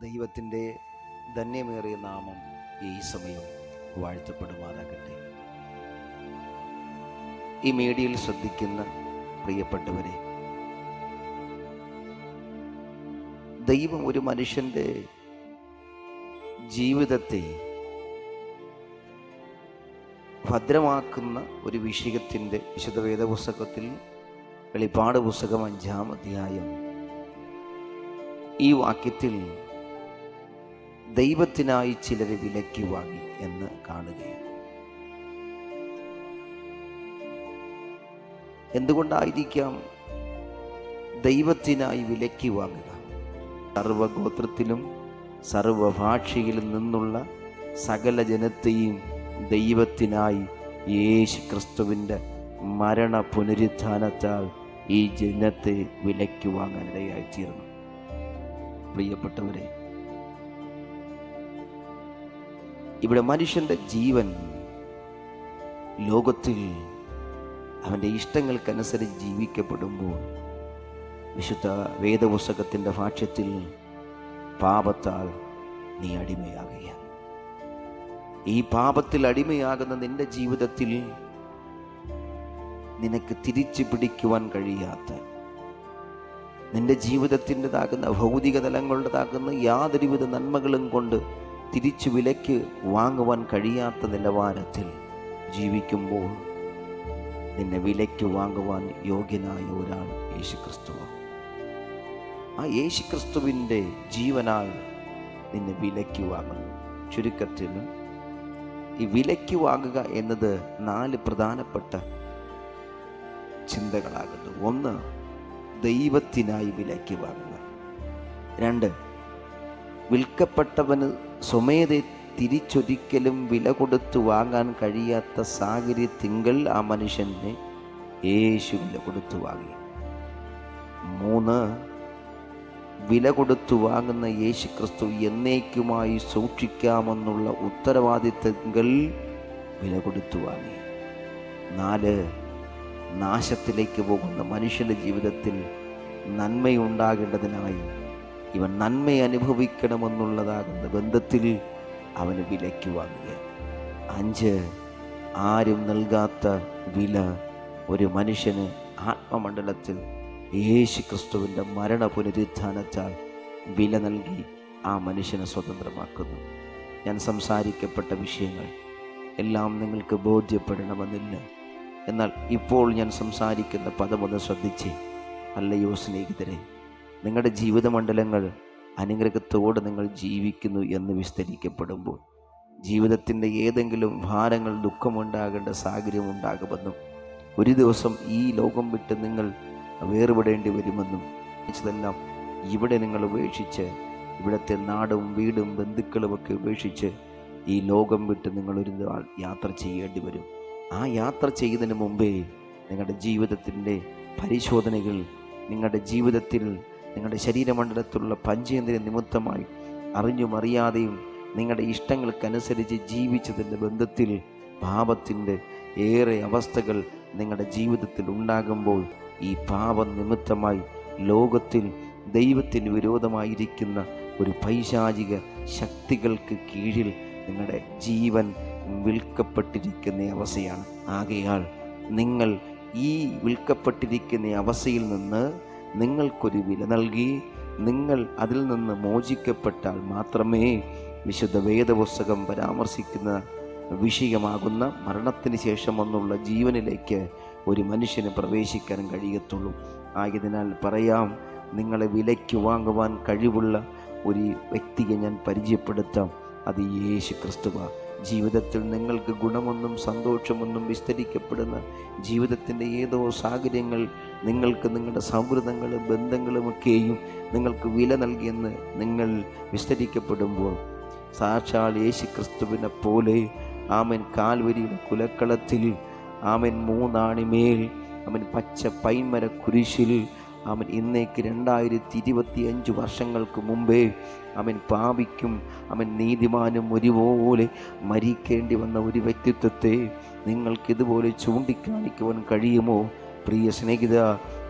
ദൈവത്തിന്റെ ധന്യമേറിയ നാമം ഈ സമയം വാഴ്ത്തപ്പെടുമാറാകട്ടെ. ഈ മീഡിയയിൽ ശ്രദ്ധിക്കുന്ന പ്രിയപ്പെട്ടവരെ ദൈവം ഒരു മനുഷ്യന്റെ ജീവിതത്തെ ഭദ്രമാക്കുന്ന ഒരു വിഷയത്തിന്റെ വിശുദ്ധ വേദപുസ്തകത്തിൽ വെളിപ്പാട് പുസ്തകം അഞ്ചാം അധ്യായം ഈ വാക്യത്തിൽ ദൈവത്തിനായി ചിലരെ വിലക്കി വാങ്ങി എന്ന് കാണുകയാണ് എന്തുകൊണ്ടായിരിക്കാം ദൈവത്തിനായി വിലക്കി വാങ്ങുക? സർവഗോത്രത്തിലും സർവഭാഷയിലും നിന്നുള്ള സകല ജനത്തെയും ദൈവത്തിനായി യേശു ക്രിസ്തുവിന്റെ മരണ പുനരുത്ഥാനത്താൽ ഈ ജനത്തെ വിലയ്ക്ക് വാങ്ങാനിടയായി തീർന്നു പ്രിയപ്പെട്ടവരെ ഇവിടെ മനുഷ്യന്റെ ജീവൻ ലോകത്തിൽ അവന്റെ ഇഷ്ടങ്ങൾക്കനുസരിച്ച് ജീവിക്കപ്പെടുമ്പോൾ വിശുദ്ധ വേദപുസ്തകത്തിന്റെ ഭാഷ്യത്തിൽ പാപത്താൽ നീ അടിമയാകുക ഈ പാപത്തിൽ അടിമയാകുന്ന നിന്റെ ജീവിതത്തിൽ നിനക്ക് തിരിച്ചു പിടിക്കുവാൻ കഴിയാത്ത നിന്റെ ജീവിതത്തിന്റെതാകുന്ന ഭൗതിക തലങ്ങളുടേതാകുന്ന യാതൊരുവിധ നന്മകളും കൊണ്ട് തിരിച്ചു വിലയ്ക്ക് വാങ്ങുവാൻ കഴിയാത്ത നിലവാരത്തിൽ ജീവിക്കുമ്പോൾ നിന്നെ വിലയ്ക്ക് വാങ്ങുവാൻ യോഗ്യനായ ഒരാൾ യേശുക്രിസ്തു ആ യേശുക്രിസ്തുവിന്റെ ജീവനാൽ നിന്നെ വിലയ്ക്ക് വാങ്ങുന്നു. ചുരുക്കത്തിൽ ഈ വിലയ്ക്ക് വാങ്ങുക എന്നത് നാല് പ്രധാനപ്പെട്ട ചിന്തകളാകുന്നു. ഒന്ന് ദൈവത്തിനായി വിലയ്ക്ക് വാങ്ങുക. രണ്ട് വിൽക്കപ്പെട്ടവന് സ്വമേധെ തിരിച്ചൊരിക്കലും വില കൊടുത്തു വാങ്ങാൻ കഴിയാത്ത സാഹചര്യത്തിങ്കൽ ആ മനുഷ്യനെ യേശു വില കൊടുത്തു വാങ്ങി. മൂന്ന് വില കൊടുത്തു വാങ്ങുന്ന യേശു ക്രിസ്തു എന്നേക്കുമായി സൂക്ഷിക്കാമെന്നുള്ള ഉത്തരവാദിത്തങ്ങൾ വില കൊടുത്തു വാങ്ങി. നാല് നാശത്തിലേക്ക് പോകുന്ന മനുഷ്യന്റെ ജീവിതത്തിൽ നന്മയുണ്ടാകേണ്ടതിനായി ഇവൻ നന്മ അനുഭവിക്കണമെന്നുള്ളതാകുന്ന ബന്ധത്തിൽ അവന് വിലയ്ക്ക് വാങ്ങുക. അഞ്ച് ആരും നൽകാത്ത വില ഒരു മനുഷ്യന് ആത്മമണ്ഡലത്തിൽ യേശു ക്രിസ്തുവിന്റെ മരണ പുനരുത്ഥാനത്താൽ വില നൽകി ആ മനുഷ്യനെ സ്വതന്ത്രമാക്കുന്നു. ഞാൻ സംസാരിക്കപ്പെട്ട വിഷയങ്ങൾ എല്ലാം നിങ്ങൾക്ക് ബോധ്യപ്പെടണമെന്നില്ല. എന്നാൽ ഇപ്പോൾ ഞാൻ സംസാരിക്കുന്ന പദമൊന്ന് ശ്രദ്ധിച്ച് അല്ലയോ സ്നേഹിതരെ നിങ്ങളുടെ ജീവിതമണ്ഡലങ്ങൾ അനുഗ്രഹത്തോടെ നിങ്ങൾ ജീവിക്കുന്നു എന്ന് വിസ്തരിക്കപ്പെടുമ്പോൾ ജീവിതത്തിന്റെ ഏതെങ്കിലും ഭാരങ്ങൾ ദുഃഖമുണ്ടാകേണ്ട സാഹചര്യം ഉണ്ടാകുമെന്നും ഒരു ദിവസം ഈ ലോകം വിട്ട് നിങ്ങൾ വേർപെടേണ്ടി വരുമെന്നും ഇതെല്ലാം ഇവിടെ നിങ്ങൾ ഉപേക്ഷിച്ച് ഇവിടുത്തെ നാടും വീടും ബന്ധുക്കളുമൊക്കെ ഉപേക്ഷിച്ച് ഈ ലോകം വിട്ട് നിങ്ങൾ ഒരു യാത്ര ചെയ്യേണ്ടി വരും. ആ യാത്ര ചെയ്യുന്നതിന് മുമ്പേ നിങ്ങളുടെ ജീവിതത്തിന്റെ പരിശോധനകൾ നിങ്ങളുടെ ജീവിതത്തിൽ നിങ്ങളുടെ ശരീരമണ്ഡലത്തിലുള്ള പഞ്ചേന്ദ്രിയ നിമിത്തമായി അറിഞ്ഞും അറിയാതെയും നിങ്ങളുടെ ഇഷ്ടങ്ങൾക്കനുസരിച്ച് ജീവിച്ചതിന്റെ ബന്ധത്തിൽ പാപത്തിന്റെ ഏറെ അവസ്ഥകൾ നിങ്ങളുടെ ജീവിതത്തിൽ ഉണ്ടാകുമ്പോൾ ഈ പാപം നിമിത്തമായി ലോകത്തിൽ ദൈവത്തിന് വിരോധമായിരിക്കുന്ന ഒരു പൈശാചിക ശക്തികൾക്ക് കീഴിൽ നിങ്ങളുടെ ജീവൻ വിൽക്കപ്പെട്ടിരിക്കുന്ന അവസ്ഥയാണ്. ആകയാൽ നിങ്ങൾ ഈ വിൽക്കപ്പെട്ടിരിക്കുന്ന അവസ്ഥയിൽ നിന്ന് നിങ്ങൾക്കൊരു വില നൽകി നിങ്ങൾ അതിൽ നിന്ന് മോചിക്കപ്പെട്ടാൽ മാത്രമേ വിശുദ്ധ വേദപുസ്തകം പരാമർശിക്കുന്ന വിഷയമാകുന്ന മരണത്തിന് ശേഷം വന്നുള്ള ജീവനിലേക്ക് ഒരു മനുഷ്യന് പ്രവേശിക്കാൻ കഴിയത്തുള്ളൂ. ആയതിനാൽ പറയാം നിങ്ങളെ വിലയ്ക്ക് വാങ്ങുവാൻ കഴിവുള്ള ഒരു വ്യക്തിയെ ഞാൻ പരിചയപ്പെടുത്താം. അത് യേശു ക്രിസ്തുവ ജീവിതത്തിൽ നിങ്ങൾക്ക് ഗുണമൊന്നും സന്തോഷമൊന്നും വിസ്തരിക്കപ്പെടുന്ന ജീവിതത്തിന്റെ ഏതോ സാഹചര്യങ്ങൾ നിങ്ങൾക്ക് നിങ്ങളുടെ സൗഹൃദങ്ങളും ബന്ധങ്ങളുമൊക്കെയും നിങ്ങൾക്ക് വില നൽകിയെന്ന് നിങ്ങൾ വിസ്തരിക്കപ്പെടുമ്പോൾ സാക്ഷാൽ യേശു ക്രിസ്തുവിനെ പോലെ ആമൻ കാൽവരിയുടെ കുലക്കളത്തിൽ ആമൻ മൂന്നാണിമേൽ അവൻ പച്ച പൈൻമര കുരിശിൽ അവൻ ഇന്നേക്ക് രണ്ടായിരത്തി ഇരുപത്തി അഞ്ച് വർഷങ്ങൾക്ക് മുമ്പേ അവൻ പാപിക്കും അവൻ നീതിമാനും ഒരുപോലെ മരിക്കേണ്ടി വന്ന ഒരു വ്യക്തിത്വത്തെ നിങ്ങൾക്കിതുപോലെ ചൂണ്ടിക്കാണിക്കുവാൻ കഴിയുമോ? പ്രിയ സ്നേഹിത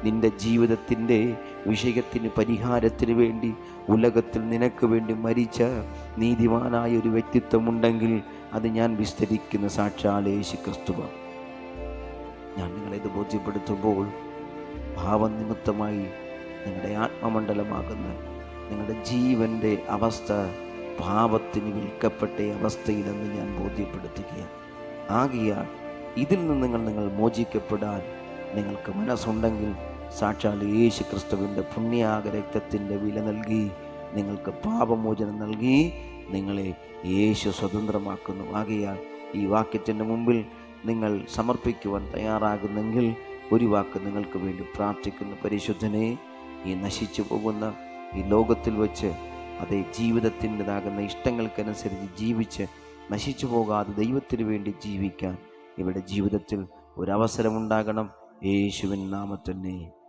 നിന്റെ ജീവിതത്തിന്റെ വിഷയത്തിന് പരിഹാരത്തിന് വേണ്ടി ഉലകത്തിൽ നിനക്ക് വേണ്ടി മരിച്ച നീതിമാനായ ഒരു വ്യക്തിത്വമുണ്ടെങ്കിൽ അത് ഞാൻ വിസ്തരിക്കുന്ന സാക്ഷാലേശി ക്രിസ്തുവ ഞാൻ നിങ്ങളെ ഇത് ബോധ്യപ്പെടുത്തുമ്പോൾ ഭാവനിമിത്തമായി നിങ്ങളുടെ ആത്മമണ്ഡലമാകുന്ന നിങ്ങളുടെ ജീവന്റെ അവസ്ഥ പാപത്തിന് വിൽക്കപ്പെട്ട അവസ്ഥയിലെന്ന് ഞാൻ ബോധ്യപ്പെടുത്തുകയാണ്. ആകിയാൽ ഇതിൽ നിന്ന് നിങ്ങൾ നിങ്ങൾ മോചിക്കപ്പെടാൻ നിങ്ങൾക്ക് മനസ്സുണ്ടെങ്കിൽ സാക്ഷാൽ യേശു ക്രിസ്തുവിന്റെ പുണ്യാക രക്തത്തിന്റെ വില നൽകി നിങ്ങൾക്ക് പാപമോചനം നൽകി നിങ്ങളെ യേശു സ്വതന്ത്രമാക്കുന്നു. ആകയാൽ ഈ വാക്യത്തിന്റെ മുമ്പിൽ നിങ്ങൾ സമർപ്പിക്കുവാൻ തയ്യാറാകുന്നെങ്കിൽ ഒരു വാക്ക് നിങ്ങൾക്ക് വേണ്ടി പ്രാർത്ഥിക്കുന്ന. പരിശുദ്ധനെ ഈ നശിച്ചു പോകുന്ന ഈ ലോകത്തിൽ വച്ച് അതേ ജീവിതത്തിന്റെതാകുന്ന ഇഷ്ടങ്ങൾക്കനുസരിച്ച് ജീവിച്ച് നശിച്ചു പോകാതെ ദൈവത്തിന് വേണ്ടി ജീവിക്കാൻ ഇവിടെ ജീവിതത്തിൽ ഒരവസരമുണ്ടാകണം. യേശുവിൻ നാമത്തന്നെ